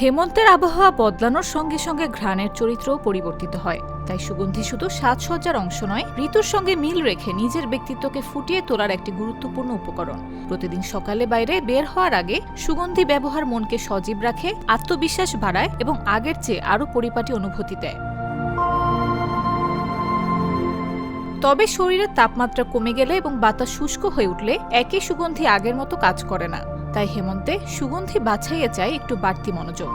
হেমন্তের আবহাওয়া বদলানোর সঙ্গে সঙ্গে ঘ্রাণের চরিত্রও পরিবর্তিত হয়। তাই সুগন্ধি শুধু সাজসজ্জার অংশ নয়, ঋতুর সঙ্গে মিল রেখে নিজের ব্যক্তিত্বকে ফুটিয়ে তোলার একটি গুরুত্বপূর্ণ উপকরণ। প্রতিদিন সকালে বাইরে বের হওয়ার আগে সুগন্ধি ব্যবহার মনকে সজীব রাখে, আত্মবিশ্বাস বাড়ায় এবং আগের চেয়ে আরও পরিপাটি অনুভূতি দেয়। তবে শরীরের তাপমাত্রা কমে গেলে এবং বাতাস শুষ্ক হয়ে উঠলে একই সুগন্ধি আগের মতো কাজ করে না। তাই হেমন্তে সুগন্ধি বাছাইয়ে চাই একটু বাড়তি মনোযোগ।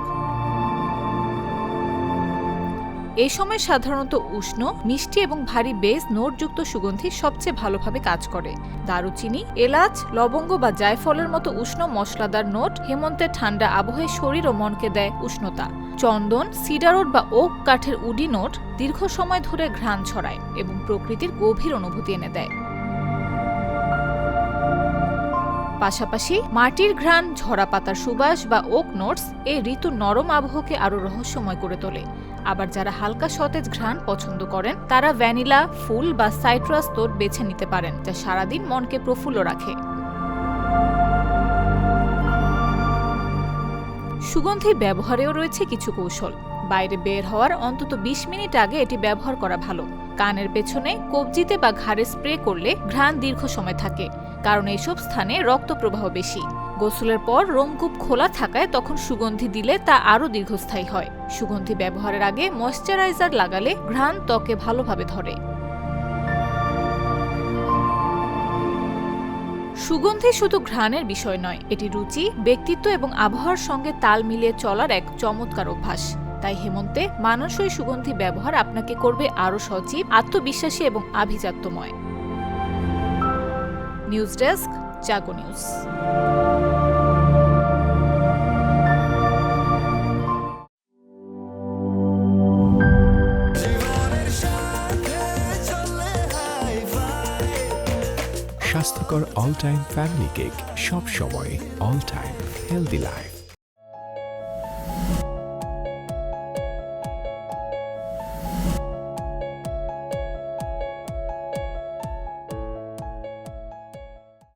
এই সময় সাধারণত উষ্ণ, মিষ্টি এবং ভারী বেজ, নোটযুক্ত সুগন্ধি সবচেয়ে ভালোভাবে কাজ করে। দারুচিনি, এলাচ, লবঙ্গ বা জায়ফলের মতো উষ্ণ মশলাদার নোট হেমন্তের ঠান্ডা আবহে শরীর ও মনকে দেয় উষ্ণতা। চন্দন সিডারোড বা ওক কাঠের উডি নোট দীর্ঘ সময় ধরে ঘ্রাণ ছড়ায় এবং প্রকৃতির গভীর অনুভূতি এনে দেয়। পাশাপাশি মাটির ঘ্রাণ, ঝরা পাতার সুবাস বা ওক নোটস এই ঋতুর নরম আবহকে আরও রহস্যময় করে তোলে। আবার যারা হালকা সতেজ ঘ্রাণ পছন্দ করেন, তারা ভ্যানিলা, ফুল বা সাইট্রাস তোট বেছে নিতে পারেন, যা সারাদিন মনকে প্রফুল্ল রাখে। সুগন্ধি ব্যবহারেও রয়েছে কিছু কৌশল। বাইরে বের হওয়ার অন্তত ২০ মিনিট আগে এটি ব্যবহার করা ভালো। কানের পেছনে কবজিতে বা ঘাড়ে স্প্রে করলে ঘ্রাণ দীর্ঘ সময় থাকে। কারণ এইসব স্থানে রক্ত প্রবাহ বেশি। গোসলের পর রোমকূপ খোলা থাকায় তখন সুগন্ধি দিলে তা আরও দীর্ঘস্থায়ী হয়। সুগন্ধি ব্যবহারের আগে ময়শ্চারাইজার লাগালে ঘ্রাণ ত্বকে ভালোভাবে ধরে। সুগন্ধি শুধু ঘ্রাণের বিষয় নয়, এটি রুচি, ব্যক্তিত্ব এবং আবহাওয়ার সঙ্গে তাল মিলিয়ে চলার এক চমৎকার অভ্যাস। তাই হেমন্তে মানসই সুগন্ধি ব্যবহার আপনাকে করবে আরও সজীব, আত্মবিশ্বাসী এবং আভিজাত্যময়। News desk Jago news. স্বাস্থ্যকর অল টাইম ফ্যামিলি কেক সব সময় অল টাইম হেলদি লাইফ